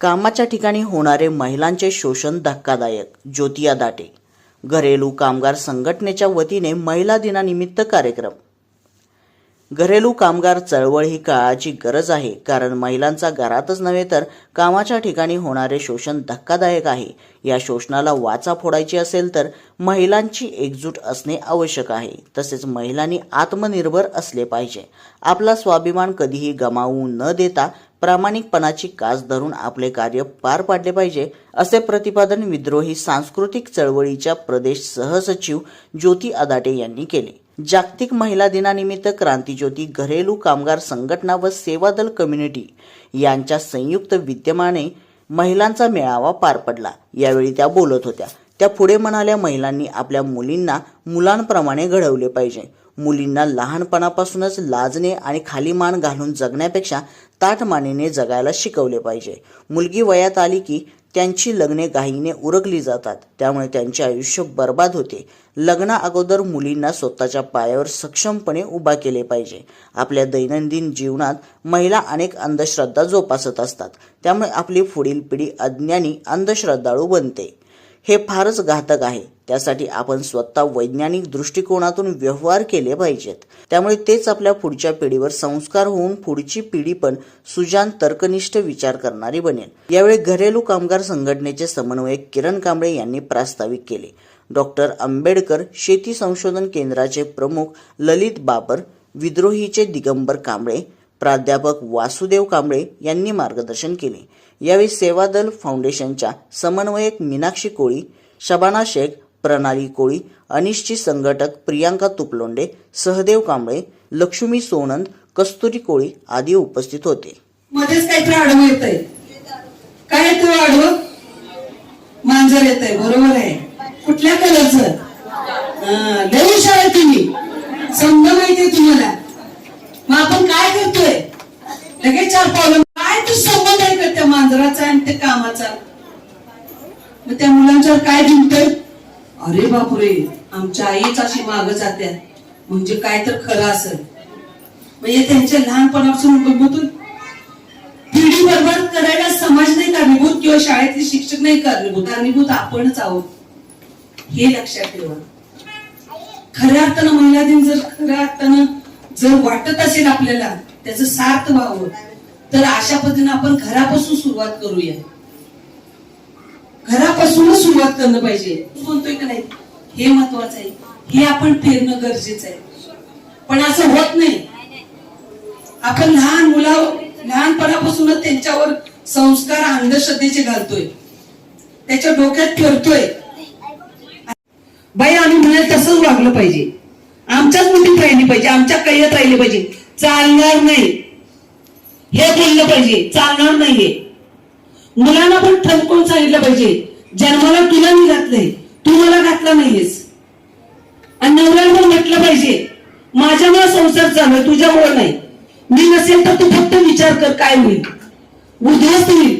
कामाच्या ठिकाणी होणारे महिलांचे शोषण धक्कादायक. ज्योतिया दाटे घरेलू कामगार संघटनेच्या वतीने महिला दिनानिमित्त कार्यक्रम. घरेलू कामगार चळवळ ही काळाची गरज आहे. कारण महिलांचा घरातच नव्हे तर कामाच्या ठिकाणी होणारे शोषण धक्कादायक आहे. या शोषणाला वाचा फोडायची असेल तर महिलांची एकजूट असणे आवश्यक आहे. तसेच महिलांनी आत्मनिर्भर असले पाहिजे. आपला स्वाभिमान कधीही गमावू न देता प्रामाणिकपणाची कास धरून आपले कार्य पार पाडले पाहिजे असे प्रतिपादन विद्रोही सांस्कृतिक चळवळीच्या प्रदेश सहसचिव ज्योती अदाटे यांनी केले. जागतिक महिला दिनानिमित्त क्रांतीज्योती घरेलू कामगार संघटना व सेवादल कम्युनिटी यांच्या संयुक्त विद्यमाने महिलांचा मेळावा पार पडला. यावेळी त्या बोलत होत्या. त्या पुढे म्हणाल्या महिलांनी आपल्या मुलींना मुलांप्रमाणे घडवले पाहिजे. मुलींना लहानपणापासूनच लाजणे आणि खाली मान घालून जगण्यापेक्षा ताठमानेने जगायला शिकवले पाहिजे. मुलगी वयात आली की त्यांची लग्ने घाईने उरकली जातात. त्यामुळे त्यांचे आयुष्य बर्बाद होते. लग्ना अगोदर मुलींना स्वतःच्या पायावर सक्षमपणे उभा केले पाहिजे. आपल्या दैनंदिन जीवनात महिला अनेक अंधश्रद्धा जोपासत असतात. त्यामुळे आपली पुढील पिढी अज्ञानी अंधश्रद्धाळू बनते. हे फारच घातक आहे. त्यासाठी आपण स्वतः वैज्ञानिक दृष्टिकोनातून व्यवहार केले पाहिजेत. त्यामुळे तेच आपल्या पुढच्या पिढीवर संस्कार होऊन पुढची पिढी पण सुजान तर्कनिष्ठ विचार करणारी बनेल. यावेळी घरेलू कामगार संघटनेचे समन्वयक किरण कांबळे यांनी प्रास्ताविक केले. डॉक्टर आंबेडकर शेती संशोधन केंद्राचे प्रमुख ललित बाबर विद्रोहीचे दिगंबर कांबळे प्राध्यापक वासुदेव कांबळे यांनी मार्गदर्शन केले. यावेळी सेवादल फाउंडेशनच्या समन्वयक मीनाक्षी कोळी शबाना शेख प्रणाली कोळी अनिशची संघटक प्रियांका तुपलोंडे सहदेव कांबळे लक्ष्मी सोनंद कस्तुरी कोळी आदी उपस्थित होते. मध्येच काहीतरी आडवं येत आहे काय येतो हो आडवं मांजर येत आहे बरोबर आहे. कुठल्या कलरचं लय हुशार आहे तुम्ही. समजा माहितीये तुम्हाला. मग आपण काय करतोय? लगेच चार पावलं काय तू संबंध आहे का त्या मांजराचा आणि त्या कामाचा? मग त्या मुलांच्यावर काय जिंकतोय? अरे बापरे आमच्या आईच अशी माग जात्या. म्हणजे काय तर खरं असेल. म्हणजे त्यांच्या लहानपणापासून गमतून पिढी बरोबर करायला समाज नाही कारणीभूत किंवा शाळेतले शिक्षक नाही कारणीभूत कारणीभूत आपणच आहोत. हे लक्षात ठेवा. खऱ्या अर्थानं महिला दिन जर खऱ्या अर्थानं जर वाटत असेल आपल्याला त्याचं सार्थ व्हावं तर अशा पद्धतीने आपण घरापासून सुरुवात करूया. घरापासूनच सुरुवात करणं पाहिजे. म्हणतोय का नाही? हे महत्वाचं आहे. हे आपण पेरणं गरजेचं आहे. पण असं होत नाही. आपण लहान मुला लहानपणापासूनच त्यांच्यावर संस्कार अंधश्रद्धेचे घालतोय. त्याच्या डोक्यात फिरतोय बाई आम्ही म्हणाल तसंच वागलं पाहिजे. आमच्याच मुठीत राहिली पाहिजे आमच्या कैयत राहिली पाहिजे. चालणार नाही. हे बोललं पाहिजे चालणार नाहीये. मुलांना पण ठणकून सांगितलं पाहिजे जन्माला तुला मी घातलंय तू मला घातला नाहीयेस. आणि नवऱ्याला पण म्हटलं पाहिजे माझ्यामुळे संसार चालू तुझ्यामुळे नाही. मी नसेल तर तू फक्त विचार कर काय होईल. उद्ध्वस्त होईल.